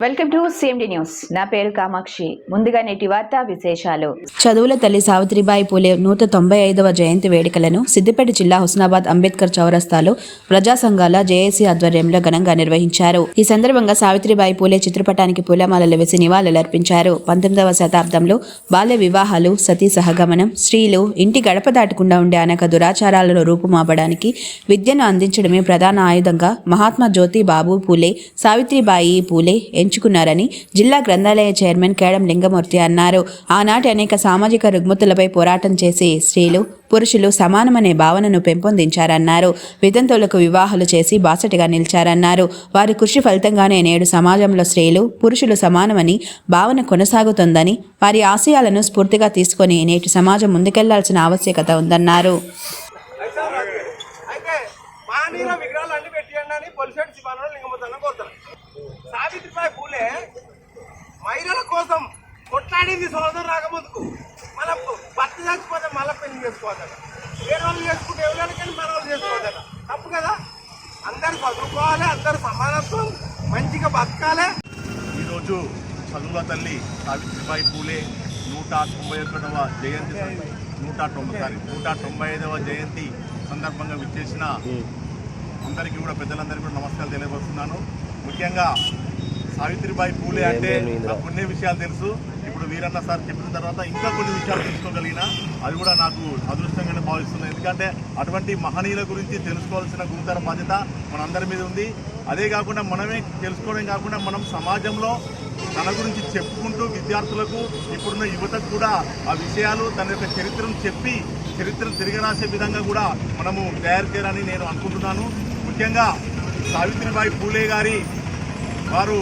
Welcome to CMD news నా పేరు కామాక్షి. ముందుగా నేటి వార్తా విశేషాలు. చదువుల తల్లి సావిత్రిబాయి పూలే నూట తొంభై ఐదవ జయంతి వేడుకలను సిద్దిపేట జిల్లా హుస్నాబాద్ అంబేద్కర్ చౌరస్తాలో ప్రజా సంఘాల జేఏసీ ఆధ్వర్యంలో ఘనంగా నిర్వహించారు. ఈ సందర్భంగా సావిత్రిబాయి పూలే చిత్రపటానికి పూలమాలలు వేసి నివాళులర్పించారు. పంతొమ్మిదవ శతాబ్దంలో బాల్య వివాహాలు సతీ సహగమనం స్త్రీలు ఇంటి గడప దాటకుండా ఉండే అనేక దురాచారాలను రూపుమాపడానికి విద్యను అందించడమే ప్రధాన ఆయుధంగా మహాత్మా జ్యోతి బాబు పూలే సావిత్రిబాయి పూలే ఎంచుకున్నారని జిల్లా గ్రంథాలయ చైర్మన్ కేడం లింగమూర్తి అన్నారు. ఆనాటి అనేక సామాజిక రుగ్మతులపై పోరాటం చేసి స్త్రీలు పురుషులు సమానమనే భావనను పెంపొందించారన్నారు. వితంతువులకు వివాహాలు చేసి బాసటగా నిలిచారన్నారు. వారి కృషి ఫలితంగానే నేడు సమాజంలో స్త్రీలు పురుషులు సమానమని భావన కొనసాగుతుందని వారి ఆశయాలను స్ఫూర్తిగా తీసుకొని నేటి సమాజం ముందుకెళ్ళాల్సిన ఆవశ్యకత ఉందన్నారు. విగ్రహాలు అన్ని పెట్టియండి అని కోరుతారు పూలే మహిళల కోసం కొట్లాడింది సోదరు రాకముందుకు మన భర్త చచ్చిపోతే మళ్ళీ పెళ్ళి చేసుకోవద్దట వేరే వాళ్ళు చేసుకుంటే ఎవరైనా కానీ మన వాళ్ళు చేసుకోవద్దట తప్పు కదా? అందరు చదువుకోవాలి అందరు సమానత్వం మంచిగా బతకాలి. ఈరోజు చదువుల తల్లి సావిత్రిబాయి పూలే నూట తొంభై ఒకటవ జయంతి నూట తొంభై సారీ నూట తొంభై ఐదవ జయంతి సందర్భంగా విచ్చేసిన అందరికీ కూడా పెద్దలందరికీ కూడా నమస్కారాలు తెలియపరుస్తున్నాను. ముఖ్యంగా సావిత్రిబాయి పూలే అంటే నాకు కొన్ని విషయాలు తెలుసు. ఇప్పుడు వీరన్న సార్ చెప్పిన తర్వాత ఇంకా కొన్ని విషయాలు తెలుసుకోగలిగిన అది కూడా నాకు అదృష్టంగానే భావిస్తున్నాను ఎందుకంటే అటువంటి మహనీయుల గురించి తెలుసుకోవాల్సిన గురుతర బాధ్యత మనందరి మీద ఉంది. అదే కాకుండా మనమే తెలుసుకోవడం కాకుండా మనం సమాజంలో తన గురించి చెప్పుకుంటూ విద్యార్థులకు ఇప్పుడున్న యువతకు కూడా ఆ విషయాలు తన యొక్క చరిత్రను చెప్పి చరిత్రను తిరగరాసే విధంగా కూడా మనము తయారు చేయాలని నేను అనుకుంటున్నాను. ముఖ్యంగా సావిత్రిబాయి పూలే గారి వారు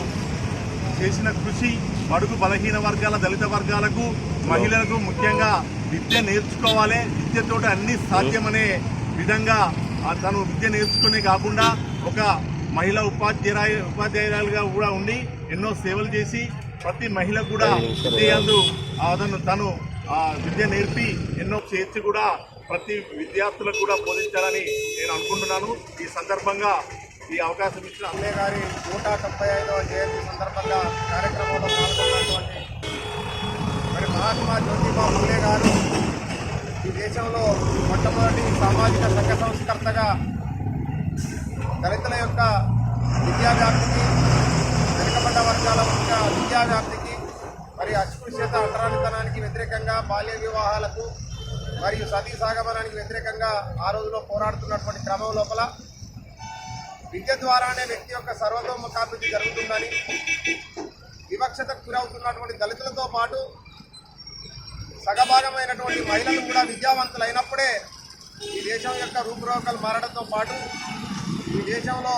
చేసిన కృషి బడుగు బలహీన వర్గాల దళిత వర్గాలకు మహిళలకు ముఖ్యంగా విద్య నేర్చుకోవాలి. విద్యతో అన్ని సాధ్యమనే విధంగా తను విద్య నేర్చుకునే కాకుండా ఒక మహిళా ఉపాధ్యాయ ఉపాధ్యాయురాలుగా కూడా ఉండి ఎన్నో సేవలు చేసి ప్రతి మహిళ కూడా విద్యందు అతను తను ఆ విద్య నేర్పి ఎన్నో చేర్చి కూడా ప్రతి విద్యార్థులకు కూడా బోధించాలని నేను అనుకుంటున్నాను. ఈ సందర్భంగా ఈ అవకాశం ఇచ్చిన అన్నయ్య గారి నూట తొంభై ఐదవ జయంతి సందర్భంగా కార్యక్రమంలో పాల్గొన్నటువంటి మరి మహాత్మా జ్యోతిబా ఫులే గారు ఈ దేశంలో మొట్టమొదటి సామాజిక సంఘ సంస్కర్తగా దళితుల యొక్క విద్యా వ్యాప్తికి వెనుకబడ్డ వర్గాల యొక్క విద్యా వ్యాప్తికి మరి అస్పృశ్యత అంటరానితనానికి వ్యతిరేకంగా బాల్య వివాహాలకు మరియు సతీ సాగమనానికి వ్యతిరేకంగా ఆ రోజులో పోరాడుతున్నటువంటి క్రమం లోపల విద్య ద్వారానే వ్యక్తి యొక్క సర్వతోముఖాభివృద్ధి జరుగుతుందని వివక్షతకు గురవుతున్నటువంటి దళితులతో పాటు సగభాగమైనటువంటి మహిళలు కూడా విద్యావంతులైనప్పుడే ఈ దేశం యొక్క రూపురేఖలు మారడంతో పాటు ఈ దేశంలో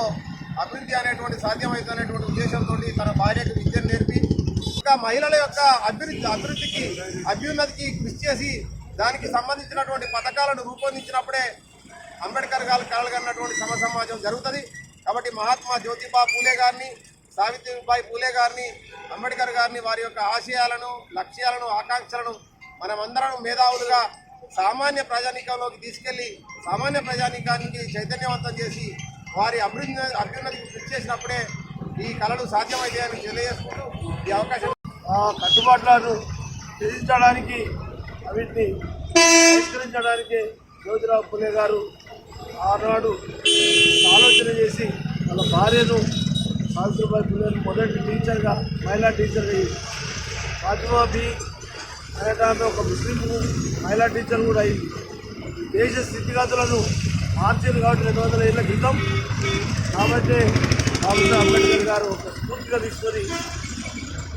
అభివృద్ధి అనేటువంటి సాధ్యమవుతున్నటువంటి ఉద్దేశంతో తన భార్యకు విద్యను నేర్పి ఇంకా మహిళల యొక్క అభివృద్ధి అభివృద్ధికి అభ్యున్నతికి కృషి చేసి దానికి సంబంధించినటువంటి పథకాలను రూపొందించినప్పుడే అంబేద్కర్ గారు కలగన్నటువంటి సమ సమాజం జరుగుతుంది. కాబట్టి మహాత్మా జ్యోతిబా పూలే గారిని సావిత్రిబాయి పూలే గారిని అంబేద్కర్ గారిని వారి యొక్క ఆశయాలను లక్ష్యాలను ఆకాంక్షలను మనమందరం మేధావులుగా సామాన్య ప్రజానీకంలోకి తీసుకెళ్ళి సామాన్య ప్రజానీకానికి చైతన్యవంతం చేసి వారి అభివృద్ధి అభ్యున్నతికి కృషి చేసినప్పుడే ఈ కళలు సాధ్యమవుతాయని తెలియజేసుకుంటూ ఈ అవకాశం. కట్టుబాట్లను విధించడానికి వీటిని పరిష్కరించడానికి జ్యోతిరావు పులే గారు ఆనాడు ఆలోచన చేసి వాళ్ళ భార్యను సావిత్రిబాయి పులే మొదటి టీచర్గా మహిళా టీచర్గా అయ్యింది ఫాతిమా బి ఒక ముస్లిం మహిళా టీచర్ కూడా అయింది దేశ స్థితిగతులను మార్చింది కాబట్టి రెండు వందల ఏళ్ళ క్రితం. కాబట్టి బాబు అంబేద్కర్ గారు ఒక స్ఫూర్తిగా తీసుకొని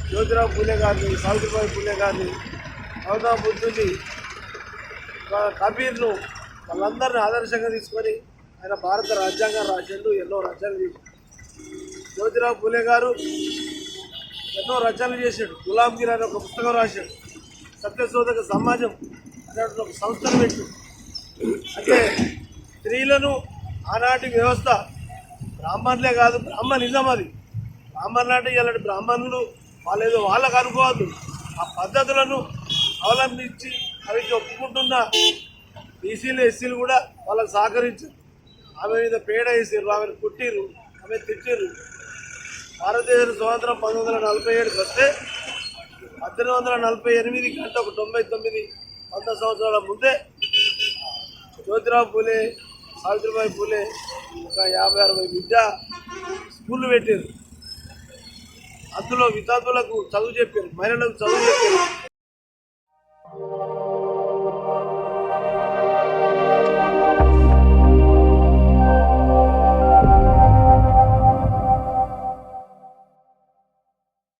జ్యోతిరావు పూలే గారిని సావిత్రిబాయి పూలే గారిని గౌతమ బుద్ధుని కబీర్ను వాళ్ళందరినీ ఆదర్శంగా తీసుకొని ఆయన భారత రాజ్యాంగం రాసిండు ఎన్నో రచనలు చేశాడు. జ్యోతిరావు పూలే గారు ఎన్నో రచనలు చేశాడు. గులాంగిరి అనే ఒక పుస్తకం రాశాడు. సత్యశోధక సమాజం అనేటువంటి ఒక సంస్థను పెట్టు అంటే స్త్రీలను ఆనాటి వ్యవస్థ బ్రాహ్మణులే కాదు బ్రాహ్మణిజం అది. బ్రాహ్మణులు అంటే ఇలాంటి బ్రాహ్మణులు వాళ్ళు ఏదో వాళ్ళకు అనుకోవద్దు. ఆ పద్ధతులను అవలంబించి అవి ఒప్పుకుంటున్న బీసీలు ఎస్సీలు కూడా వాళ్ళకు సహకరించారు. ఆమె మీద పేడ వేసారు ఆమెను కుట్టిర్రు ఆమె తిట్టిర్రు. భారతదేశం స్వాతంత్రం పంతొమ్మిది వందల నలభై ఏడుకి వస్తే పద్దెనిమిది వందల నలభై ఎనిమిది గంట ఒక తొంభై తొమ్మిది వంద సంవత్సరాల ముందే జ్యోతిరావు పూలే సావిత్రిబాయి పూలే ఒక యాభై అరవై విద్య స్కూళ్ళు పెట్టారు అందులో విద్యార్థులకు చదువు చెప్పారు మహిళలకు చదువు చెప్పారు